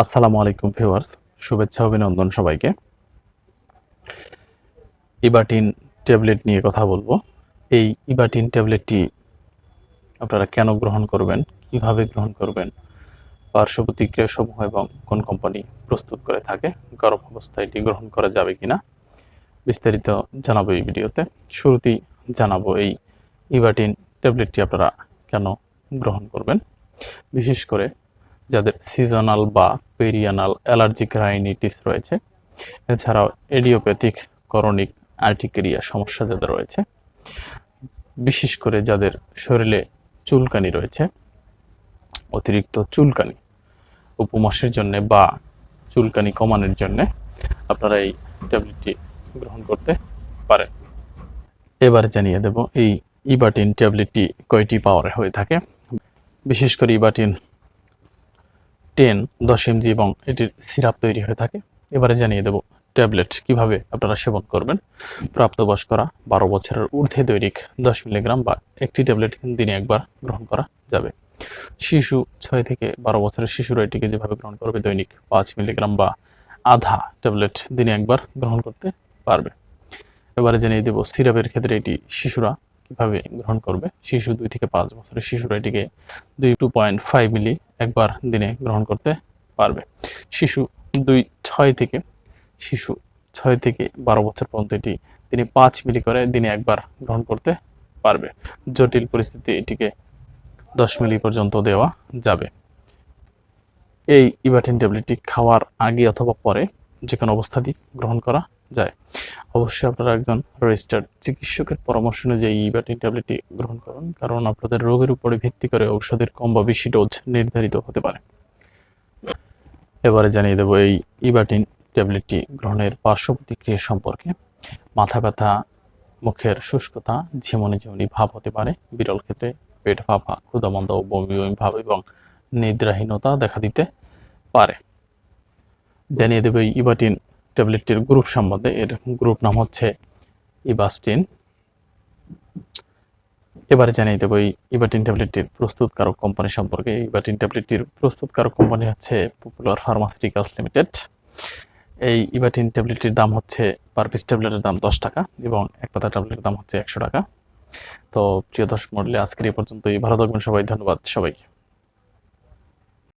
আসসালামু আলাইকুম ভিউয়ার্স। শুভেচ্ছা, অভিনন্দন সবাইকে। ইবাটিন ট্যাবলেট নিয়ে কথা বলব। এই ইবাটিন ট্যাবলেটটি আপনারা কেন গ্রহণ করবেন? কীভাবে গ্রহণ করবেন? পার্শ্ব প্রতিক্রিয়া সমূহ এবং কোন কোম্পানি প্রস্তুত করে থাকে? গরম অবস্থায় এটি গ্রহণ করা যাবে কিনা? বিস্তারিত জানাব এই ভিডিওতে। শুরুতেই জানাব এই ইবাটিন ট্যাবলেটটি আপনারা কেন গ্রহণ করবেন? বিশেষ করে যাদের সিজনাল বা পেরিয়ানাল অ্যালার্জিক রাইনিটিস রয়েছে। এছাড়াও এডিওপ্যাথিক করনিক আর্টিকেরিয়া সমস্যা যাদের রয়েছে। বিশেষ করে যাদের শরীরে চুলকানি রয়েছে, অতিরিক্ত চুলকানি উপমাসের জন্য বা চুলকানি কমানোর জন্য আপনারা এই ট্যাবলেটটি গ্রহণ করতে পারেন। এবার জানিয়ে দেব, এই ইবাটিন ট্যাবলেটটি কয়টি পাওয়ারে হয়ে থাকে? বিশেষ করে ইবাটিন টেন দশ এমজি এবং এটির সিরাপ তৈরি হয়ে থাকে। এবারে জানিয়ে দেব ট্যাবলেট কীভাবে আপনারা সেবন করবেন। প্রাপ্তবয়স্করা বারো বছরের ঊর্ধ্বে দৈনিক দশ মিলিগ্রাম বা একটি ট্যাবলেট দিনে একবার গ্রহণ করা যাবে। শিশু ছয় থেকে বারো বছরের শিশুরা এটিকে যেভাবে গ্রহণ করবে, দৈনিক পাঁচ মিলিগ্রাম বা আধা ট্যাবলেট দিনে একবার গ্রহণ করতে পারবে। এবারে জানিয়ে দেব সিরাপের ক্ষেত্রে এটি শিশুরা কীভাবে গ্রহণ করবে। শিশু দুই থেকে পাঁচ বছরের শিশুরা এটিকে দুই টু পয়েন্ট ফাইভ মিলি একবার দিনে গ্রহণ করতে পারবে। শিশু দুই ছয় থেকে, শিশু ছয় থেকে বারো বছর পর্যন্ত এটি তিনি পাঁচ মিলি করে দিনে একবার গ্রহণ করতে পারবে। জটিল পরিস্থিতি এটিকে দশ মিলি পর্যন্ত দেওয়া যাবে। এই ইবাটিন ট্যাবলেটটি খাওয়ার আগে অথবা পরে যে কোনো অবস্থাতেই গ্রহণ করা যায়। অবশ্যই আপনারা একজন রেজিস্টার্ড চিকিৎসকের পরামর্শ অনুযায়ী ইবাটিন ট্যাবলেটটি গ্রহণ করুন, কারণ আপনাদের রোগের উপরে ভিত্তি করে ঔষধের কম বা বেশি ডোজ নির্ধারিত হতে পারে। এবারে জানিয়ে দেবো এই ইবাটিন ট্যাবলেটটি গ্রহণের পার্শ্ব প্রতিক্রিয়া সম্পর্কে। মাথা ব্যথা, মুখের শুষ্কতা, ঝিমনি ঝিমনি ভাব হতে পারে, বিরল ক্ষেত্রে পেট ফাঁপা ক্ষুদামন্দ বমি বমি ভাব এবং নিদ্রাহীনতা দেখা দিতে পারে। জানিয়ে দেবে ইবাটিন ট্যাবলেটটির গ্রুপ সম্বন্ধে, এর গ্রুপ নাম হচ্ছে ইবাস্টিন। এবারে জানিয়ে দেবো, এই ইবাটিন ট্যাবলেটটির প্রস্তুতকারক কোম্পানি সম্পর্কে। ইবাটিন ট্যাবলেটটির প্রস্তুতকারক কোম্পানি হচ্ছে পপুলার ফার্মাসিউটিক্যালস লিমিটেড এই ইবাটিন ট্যাবলেটটির দাম হচ্ছে পার পিস ট্যাবলেটের দাম দশ টাকা এবং এক পাতা ট্যাবলেটের দাম হচ্ছে একশো টাকা। তো প্রিয় দর্শক মন্ডলী আজকের এই পর্যন্তই। ভালো থাকবেন সবাই, ধন্যবাদ সবাইকে।